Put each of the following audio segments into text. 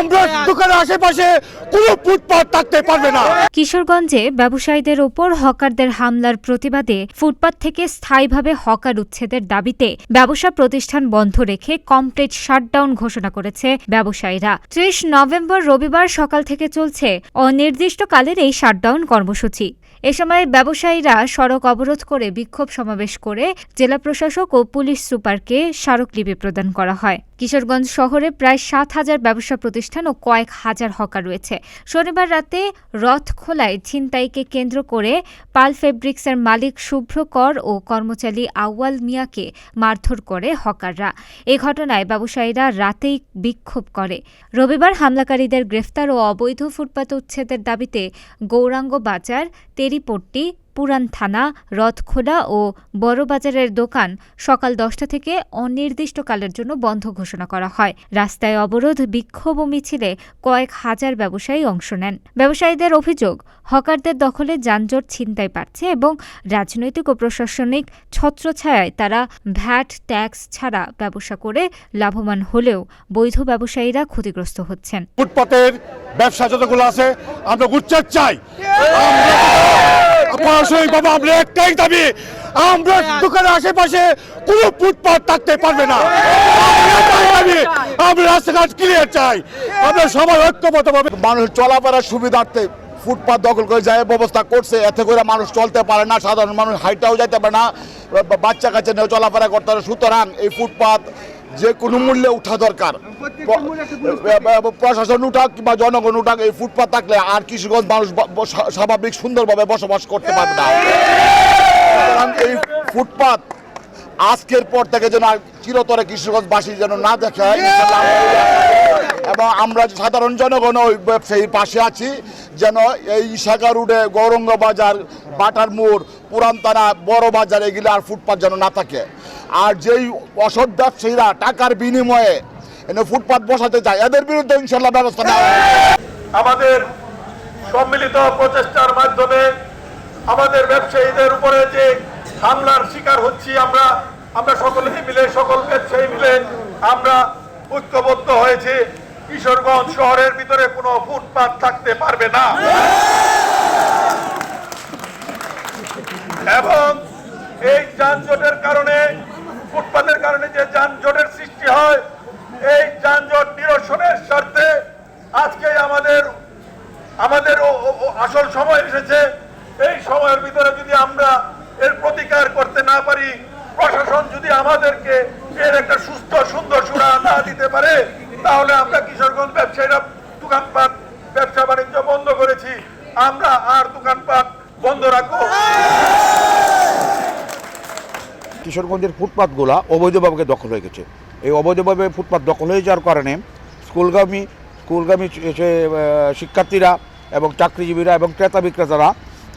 আমরা দোকানের আশেপাশে কোনো ফুটপাত থাকতে পারবে না। কিশোরগঞ্জে ব্যবসায়ীদের ওপর হকারদের হামলার প্রতিবাদে ফুটপাত থেকে স্থায়ীভাবে হকার উচ্ছেদের দাবিতে ব্যবসা প্রতিষ্ঠান বন্ধ রেখে কমপ্লিট শাটডাউন ঘোষণা করেছে ব্যবসায়ীরা। ত্রিশ নভেম্বর রবিবার সকাল থেকে চলছে অনির্দিষ্টকালের এই শাটডাউন কর্মসূচি। এ সময় ব্যবসায়ীরা সড়ক অবরোধ করে বিক্ষোভ সমাবেশ করে জেলা প্রশাসক ও পুলিশ সুপারকে স্মারকলিপি প্রদান করা হয়। কিশোরগঞ্জ শহরে প্রায় সাত হাজার ব্যবসা প্রতিষ্ঠান ও কয়েক হাজার হকার রয়েছে। শনিবার রাতে রথ খোলায় ছিনতাইকে কেন্দ্র করে পাল ফেব্রিক্সের মালিক শুভ্র কর ও কর্মচারী আউয়াল মিয়াকে মারধর করে হকাররা। এ ঘটনায় ব্যবসায়ীরা রাতেই বিক্ষোভ করে। রবিবার হামলাকারীদের গ্রেফতার ও অবৈধ ফুটপাত উচ্ছেদের দাবিতে গৌরাঙ্গ বাজার மெழுதி பொட்டி পুরান থানা রথখোলা ও বড়বাজারের দোকান সকাল দশটা থেকে অনির্দিষ্টকালের জন্য বন্ধ ঘোষণা করা হয়। রাস্তায় অবরোধ বিক্ষোভ ও মিছিলে কয়েক হাজার ব্যবসায়ী অংশ নেন। ব্যবসায়ীদের অভিযোগ হকারদের দখলে যানজট ছিনতাই পাচ্ছে এবং রাজনৈতিক ও প্রশাসনিক ছত্রছায়ায় তারা ভ্যাট ট্যাক্স ছাড়া ব্যবসা করে লাভবান হলেও বৈধ ব্যবসায়ীরা ক্ষতিগ্রস্ত হচ্ছেন। ফুটপাতের ব্যবসা যতগুলো আছে আমরা উচ্ছেদ চাই। পড়াশোনায় বাবা আমরা একটাই দাবি আমরা দোকানের আশেপাশে কোনো ফুটপাত থাকতে পারবে না। আমরা রাস্তাঘাট ক্লিয়ার চাই। আমরা সবাই ঐক্যবদ্ধ ভাবে মানুষ চলাফেরার সুবিধার্থে ফুটপাথ দখল করে যায় ব্যবস্থা করছে। এতে করে মানুষ চলতে পারে না সাধারণ মানুষ হাইটাও যাইতে পারে না। বাচ্চা কাচ্চা নিয়ে চলাফেরা করতে পারে সুতরাং এই ফুটপাত যে কোনো মূল্যে উঠা দরকার। প্রশাসন উঠাক কিংবা জনগণ উঠাক এই ফুটপাত থাকলে আর কৃষিগঞ্জ মানুষ স্বাভাবিক সুন্দরভাবে বসবাস করতে পারবে না। এই ফুটপাত আজকের পর থেকে যেন চিরতরে কৃষিগঞ্জবাসী যেন না দেখে এবং আমরা সাধারণ জনগণ ওই ব্যবসায়ীর পাশে আছি যেন এই ইশাকা রুডে গৌরঙ্গ বাজার বাটার মোড় পুরানতানা বড় বাজার, এগুলো আর ফুটপাত যেন না থাকে। আর যেই অসৎ ব্যবসায়ীরা টাকার বিনিময়ে এনে ফুটপাত বসাতে চায়, এদের বিরুদ্ধে ইনশাল্লাহ ব্যবস্থা নেওয়া আমাদের সম্মিলিত প্রচেষ্টার মাধ্যমে আমাদের ব্যবসায়ীদের উপরে যে হামলার শিকার হচ্ছি আমরা আমরা সকলে মিলে, সকল ব্যবসায়ী মিলে আমরা ঐক্যবদ্ধ হয়েছে। কিশোরগঞ্জ শহরের ভিতরে কোনো ফুটপাত থাকতে পারবে না এবং এই যানজটের কারণে ফুটপাতের কারণে যে যানজটের সৃষ্টি হয় এই যানজট নিরসনের স্বার্থে আজকে আমাদের আমাদের ও- ও- ও আসল সময় এসেছে। এই সময়ের ভিতরে যদি আমরা এর প্রতিকার করতে না পারি, প্রশাসন যদি আমাদেরকে এর একটা সুস্থ, সুন্দর সুরা না দিতে পারে, তাহলে আমরা কিশোরগঞ্জ ব্যবসায়ীরা দোকানপাট, ব্যবসা বাণিজ্য বন্ধ করেছি। আমরা আর দোকানপাট বন্ধ রাখব। কিশোরগঞ্জের ফুটপাতগুলা অবৈধভাবে দখল হয়ে গেছে। এই অবৈধভাবে ফুটপাত দখল হয়ে যাওয়ার কারণে স্কুলগামী স্কুলগামী শিক্ষার্থীরা এবং চাকরিজীবীরা এবং ক্রেতা বিক্রেতারা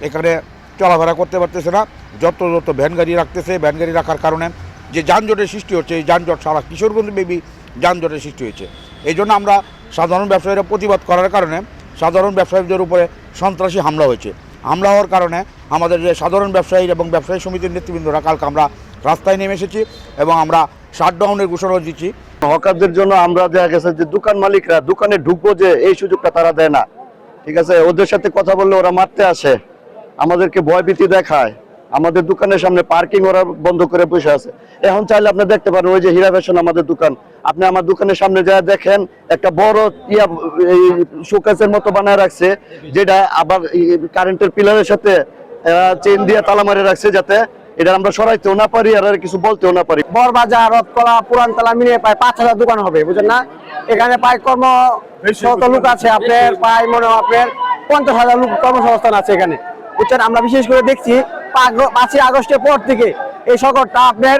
এখানে চলাফেরা করতে পারতেছে না। যত যত ভ্যান গাড়ি রাখতেছে, ভ্যান গাড়ি রাখার কারণে যে যানজটের সৃষ্টি হচ্ছে, এই যানজট সারা কিশোরগঞ্জ বেবি যানজটের সৃষ্টি হয়েছে। এই জন্য আমরা সাধারণ ব্যবসায়ীরা প্রতিবাদ করার কারণে সাধারণ ব্যবসায়ীদের উপরে সন্ত্রাসী হামলা হয়েছে। হামলা হওয়ার কারণে আমাদের যে সাধারণ ব্যবসায়ী এবং ব্যবসায়ী সমিতির নেতৃবৃন্দরা কালকে আমরা রাস্তায় নেমে এসেছি এবং আমরা শাটডাউনের ঘোষণা দিচ্ছি। হকারদের জন্য আমরা দেখা গেছে যে দোকান মালিকরা দোকানে ঢুকবো যে এই সুযোগটা তারা দেয় না। ঠিক আছে? ওদের সাথে কথা বললে ওরা মারতে আসে। আমাদেরকে ভয়ভীতি দেখায়। আমাদের দোকানের সামনে পার্কিং ওরা বন্ধ করে বসে আছে। এখন চাইলে আপনি দেখতে পারেন, ওই যে হীরা ফ্যাশন আমাদের দোকান। আপনি আমার দোকানের সামনে যা দেখেন, একটা বড় ইয়া শোকেসের মতো বানায় রাখছে, যেটা আবার কারেন্টের পিলারের সাথে চেন দিয়ে তালা মারে রাখছে যাতে এটা আমরা সরাইতেও না পারি আর কিছু বলতেও না পারি। বরবাজার রথকলা পুরানতলা মিলিয়ে প্রায় পাঁচ হাজার দোকান হবে বুঝলেন না? এখানে প্রায় কর্ম শত লোক আছে আপনার প্রায় মনে আপনার পঞ্চাশ হাজার লোক কর্মসংস্থান আছে এখানে বুঝছেন? আমরা বিশেষ করে দেখছি পাঁচই আগস্টের পর থেকে এই শহরটা আপনার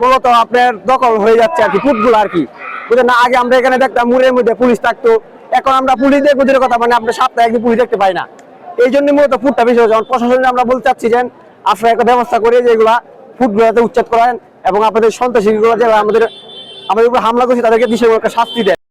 মূলত আপনার দখল হয়ে যাচ্ছে আর কি ফুটগুলো আর কি বুঝলেন না? আগে আমরা এখানে দেখতাম মুড়ের মধ্যে পুলিশ থাকতো এখন আমরা পুলিশ দেখব দূরের কথা মানে আপনার সপ্তাহে একদিন পুলিশ দেখতে পাই না। এই জন্য মূলত ফুটটা বেশি হচ্ছে প্রশাসনে আমরা বলতে চাচ্ছি যে আপনারা একটা ব্যবস্থা করে যেগুলা ফুটগুলাতে উচ্ছেদ করেন এবং আপনাদের সন্ত্রাসীগুলো যারা আমাদের আমাদের উপর হামলা করছে, তাদেরকে দিশে শাস্তি দেয়।